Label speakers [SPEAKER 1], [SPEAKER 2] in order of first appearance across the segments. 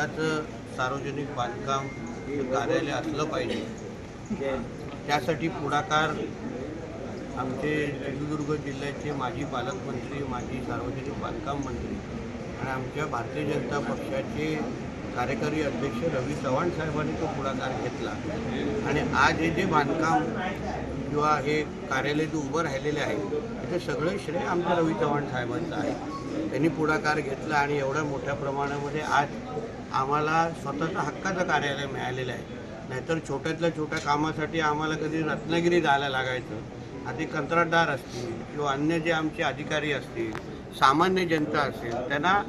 [SPEAKER 1] हक्काचं सार्वजनिक बांधकाम कार्यालय असलं पाहिजे. त्यासाठी पुढाकार आमचे सिंधुदुर्ग जिल्ह्याचे माजी पालकमंत्री माजी सार्वजनिक बांधकाम मंत्री आणि आमच्या भारतीय जनता पक्षाचे कार्यकारी अध्यक्ष रवी चव्हाण साहेबांनी तो पुढाकार घेतला. आणि आज हे जे बांधकाम किंवा हे कार्यालय जे उभं राहिलेले आहे त्याचं सगळं श्रेय आमच्या रवी चव्हाण साहेबांचं आहे. त्यांनी पुढाकार घेतला आणि एवढ्या मोठ्या प्रमाणामध्ये आज आम्हाला स्वतःचं हक्काचं कार्यालय मिळालेलं आहे. नाहीतर छोट्यातल्या छोट्या कामासाठी आम्हाला कधी रत्नागिरी जायला लागायचं. आधी कंत्राटदार असतील किंवा अन्य जे आमचे अधिकारी असतील सामान्य जनता असेल त्यांना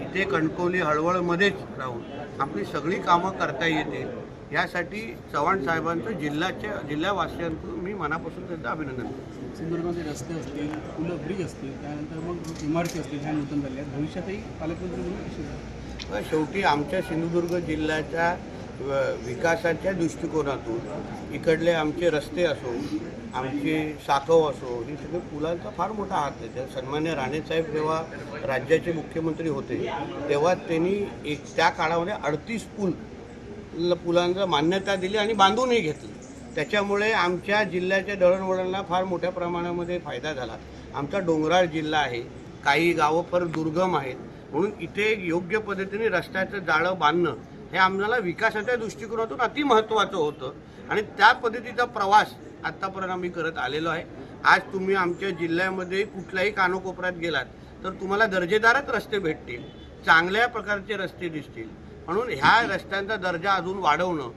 [SPEAKER 1] इथे कणकवली हळवळमध्येच राहून आपली सगळी कामं करता येतील यासाठी चव्हाण साहेबांचं जिल्ह्याच्या जिल्हावासियांचं मी मनापासून त्यांचं अभिनंदन करतो.
[SPEAKER 2] सिंधुदुर्गाचे रस्ते असतील फुलं ब्रिज असतील त्यानंतर मग इमारती असतील ह्या नूतन झाल्या भविष्यातही पालकमंत्री म्हणून
[SPEAKER 1] शेवटी आमच्या सिंधुदुर्ग जिल्ह्याच्या व- विकासाच्या दृष्टिकोनातून इकडले आमचे रस्ते असो आमचे साखव असो हे सगळे पुलांचा फार मोठा हात आहे. त्या सन्मान्य राणेसाहेब जेव्हा राज्याचे मुख्यमंत्री होते तेव्हा त्यांनी एक त्या काळामध्ये अडतीस पूल ल- पुलांना मान्यता दिली आणि बांधूनही घेतली. त्याच्यामुळे आमच्या जिल्ह्याच्या दळणवळणला फार मोठ्या प्रमाणामध्ये फायदा झाला. आमचा डोंगराळ जिल्हा आहे काही गावं फार दुर्गम आहेत. म्हणून इथे योग्य पद्धतीने रस्त्याचं जाळं बांधणं हे आम्हाला विकासाच्या दृष्टिकोनातून अति महत्त्वाचं होतं. आणि त्या पद्धतीचा प्रवास आत्तापर्यंत आम्ही करत आलेलो आहे. आज तुम्ही आमच्या जिल्ह्यामध्ये कुठल्याही कानोकोपऱ्यात गेलात तर तुम्हाला दर्जेदारच रस्ते भेटतील चांगल्या प्रकारचे रस्ते दिसतील. म्हणून ह्या रस्त्यांचा दर्जा अजून वाढवणं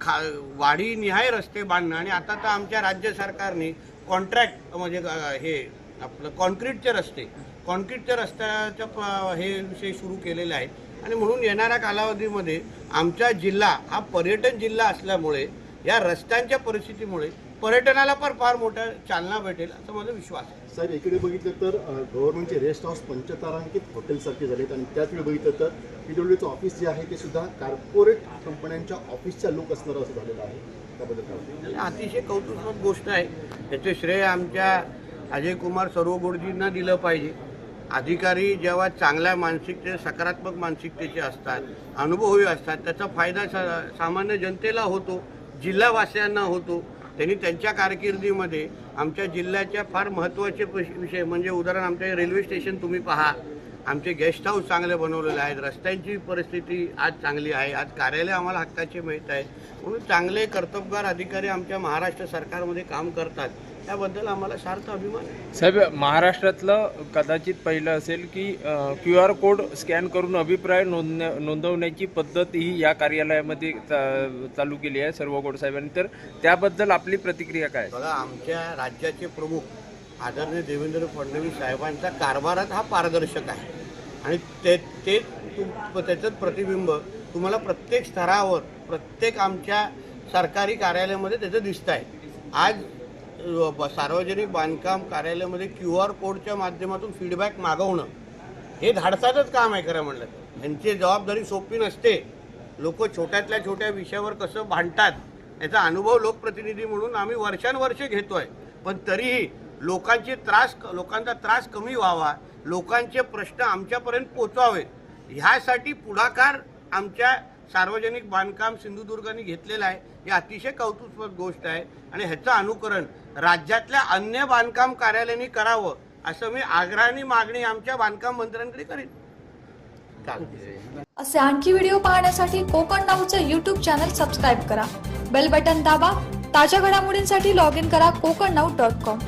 [SPEAKER 1] खा वाढीनिहाय रस्ते बांधणं आणि आता तर आमच्या राज्य सरकारने कॉन्ट्रॅक्ट म्हणजे हे आपलं कॉन्क्रीटचे रस्ते कॉन्क्रीटच्या रस्त्याच्या हे विषय सुरू केलेले आहेत. आणि म्हणून येणाऱ्या कालावधीमध्ये आमचा जिल्हा हा पर्यटन जिल्हा असल्यामुळे या रस्त्यांच्या परिस्थितीमुळे पर्यटनाला पण फार मोठा चालना भेटेल असा माझा विश्वास आहे.
[SPEAKER 3] साहेब इकडे बघितलं तर गव्हर्नमेंटचे रेस्ट हाऊस पंचतारांकित हॉटेलसारखे झालेत आणि त्याच वेळी बघितलं तर पीडब्ल्यूचं ऑफिस जे आहे ते सुद्धा कॉर्पोरेट कंपन्यांच्या ऑफिसच्या लुक असणारं असं झालेलं आहे. त्याबद्दल
[SPEAKER 1] अतिशय कौतुकास्पद गोष्ट आहे. याचे श्रेय आमच्या अजय कुमार सर्वगोडजींना दिलं पाहिजे. अधिकारी जेव्हा चांगल्या मानसिकते सकारात्मक मानसिकतेचे असतात अनुभवी असतात त्याचा फायदा सा सामान्य जनतेला होतो जिल्हावासियांना होतो. त्यांनी त्यांच्या कारकिर्दीमध्ये आमच्या जिल्ह्याच्या फार महत्त्वाचे विषय म्हणजे उदाहरण आमच्या रेल्वे स्टेशन तुम्ही पहा. आमचे गेस्ट हाऊस चांगले बनवलेले आहेत रस्त्यांची परिस्थिती आज चांगली आहे आज कार्यालय आम्हाला हक्काचे मिळत आहेत. म्हणून चांगले कर्तबगार अधिकारी आमच्या महाराष्ट्र सरकारमध्ये काम करतात. त्याबद्दल आम्हाला सार्थ अभिमान आहे.
[SPEAKER 4] साहेब महाराष्ट्रातलं कदाचित पहिलं असेल की क्यू आर कोड स्कॅन करून अभिप्राय नोंदण्या नोंदवण्याची पद्धत ही या कार्यालयामध्ये चा- चालू केली आहे सर्व गोड साहेबांनी. तर त्याबद्दल आपली प्रतिक्रिया काय?
[SPEAKER 1] बघा आमच्या राज्याचे प्रमुख आदरणीय देवेंद्र फडणवीस साहेबांचा कारभारात हा पारदर्शक आहे. आणि ते ते तुम त्याचं प्रतिबिंब तुम्हाला प्रत्येक स्तरावर प्रत्येक आमच्या सरकारी कार्यालयामध्ये त्याचं दिसतं आहे आज सार्वजनिक बांधकाम कार्यालयामध्ये क्यू आर कोडच्या माध्यमातून फीडबॅक मागवणं हे धाडसाचंच काम आहे खरं म्हणलं ह्यांची यांची जबाबदारी सोपी नसते. लोक छोट्यातल्या छोट्या विषयावर कसं भांडतात याचा अनुभव लोकप्रतिनिधी म्हणून आम्ही वर्षानुवर्षे घेतोय. पण तरीही लोकांचे त्रास लोकांचा त्रास कमी व्हावा लोकांचे प्रश्न आमच्यापर्यंत पोचवावेत ह्यासाठी पुढाकार आमच्या सार्वजनिक बांधकाम सिंधुदुर्गाने घेतलेलं आहे. ही अतिशय कौतुकस्पद गोष्ट आहे आणि ह्याचं अनुकरण राज्यातल्या अन्य बांधकाम कार्यालयांनी करावं असं मी आग्रहाने मागणी आमच्या बांधकाम मंत्र्यांकडे करीन. चालते
[SPEAKER 5] असे आणखी व्हिडिओ पाहण्यासाठी कोकण नाऊचं यूट्यूब चॅनल सबस्क्राईब करा. बेल बटन दाबा ताज्या घडामोडींसाठी लॉग इन करा कोकण नाऊ डॉट कॉम